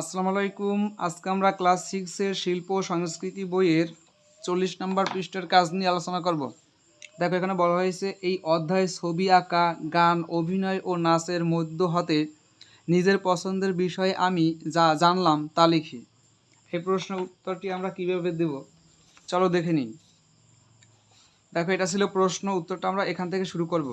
আসসালামু আলাইকুম। আজকে আমরা ক্লাস সিক্সের শিল্প সংস্কৃতি বইয়ের চল্লিশ নম্বর পৃষ্ঠের কাজ নিয়ে আলোচনা করব। দেখো, এখানে বলা হয়েছে, এই অধ্যায় ছবি আঁকা, গান, অভিনয় ও নাচের মধ্য হতে নিজের পছন্দের বিষয়ে আমি যা জানলাম তা লিখি। এই প্রশ্ন উত্তরটি আমরা কীভাবে দেব? চলো দেখে নিই। দেখো, এটা ছিল প্রশ্ন, উত্তরটা আমরা এখান থেকে শুরু করব।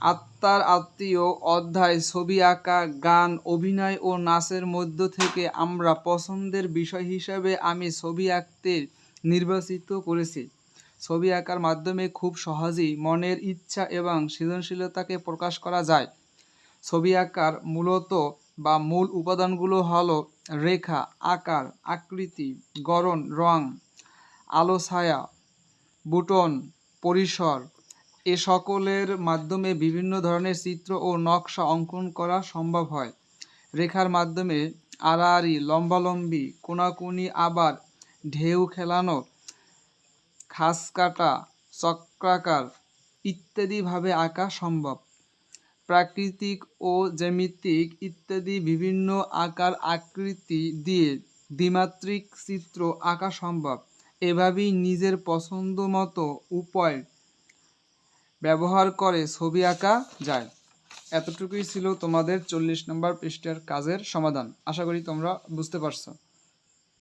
আত্মার আত্মীয়, অধ্যায়, ছবি আঁকা, গান, অভিনয় ও নাচের মধ্য থেকে আমরা পছন্দের বিষয় হিসাবে আমি ছবি আঁকতে নির্বাচিত করেছি। ছবি আঁকার মাধ্যমে খুব সহজেই মনের ইচ্ছা এবং সৃজনশীলতাকে প্রকাশ করা যায়। ছবি আঁকার মূলত বা মূল উপাদানগুলো হলো রেখা, আকার, আকৃতি, গড়ন, রং, আলো, ছায়া, বুটন, পরিসর এ সকলের মাধ্যমে বিভিন্ন ধরনের চিত্র ও নকশা অঙ্কন করা সম্ভব হয়। রেখার মাধ্যমে আড়াআড়ি, লম্বালম্বি, কোনাকুনি, আবার ঢেউ খেলানো, খাস কাটা, চক্রাকার ইত্যাদিভাবে আঁকা সম্ভব। প্রাকৃতিক ও জ্যামিতিক ইত্যাদি বিভিন্ন আকার আকৃতি দিয়ে দ্বিমাত্রিক চিত্র আঁকা সম্ভব। এভাবেই নিজের পছন্দ মতো উপায় ব্যবহার করে ছবি আঁকা যায়। এতটুকুই ছিল তোমাদের চল্লিশ নম্বর পৃষ্ঠার কাজের সমাধান। আশা করি তোমরা বুঝতে পারছ।